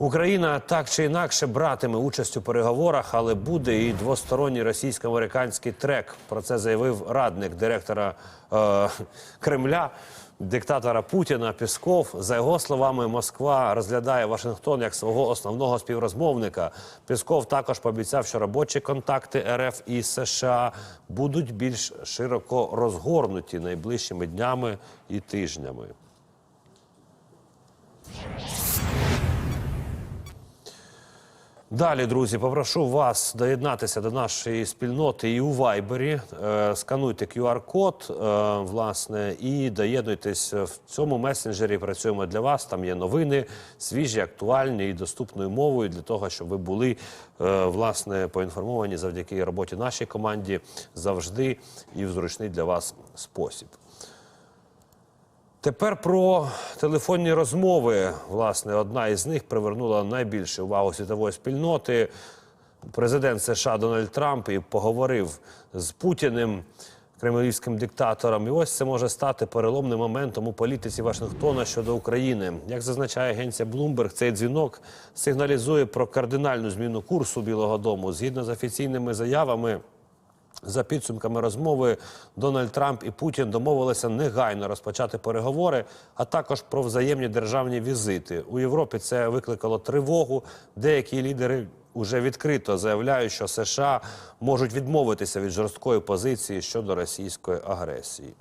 Україна так чи інакше братиме участь у переговорах, але буде і двосторонній російсько-американський трек. Про це заявив радник директора е, Кремля, диктатора Путіна Пісков. За його словами, Москва розглядає Вашингтон як свого основного співрозмовника. Пісков також пообіцяв, що робочі контакти РФ і США будуть більш широко розгорнуті найближчими днями і тижнями. Далі, друзі, попрошу вас доєднатися до нашої спільноти і у Вайбері. Е, Скануйте QR-код, е, власне, і доєднуйтесь в цьому месенджері. Працюємо для вас. Там є новини, свіжі, актуальні і доступною мовою для того, щоб ви були е, власне поінформовані завдяки роботі нашій команді завжди і в зручний для вас спосіб. Тепер про телефонні розмови. Власне, одна із них привернула найбільше увагу світової спільноти. Президент США Дональд Трамп і поговорив з Путіним, кремлівським диктатором. І ось це може стати переломним моментом у політиці Вашингтона щодо України. Як зазначає агенція Bloomberg, цей дзвінок сигналізує про кардинальну зміну курсу Білого Дому. Згідно з офіційними заявами. За підсумками розмови Дональд Трамп і Путін домовилися негайно розпочати переговори, а також про взаємні державні візити. У Європі це викликало тривогу. Деякі лідери вже відкрито заявляють, що США можуть відмовитися від жорсткої позиції щодо російської агресії.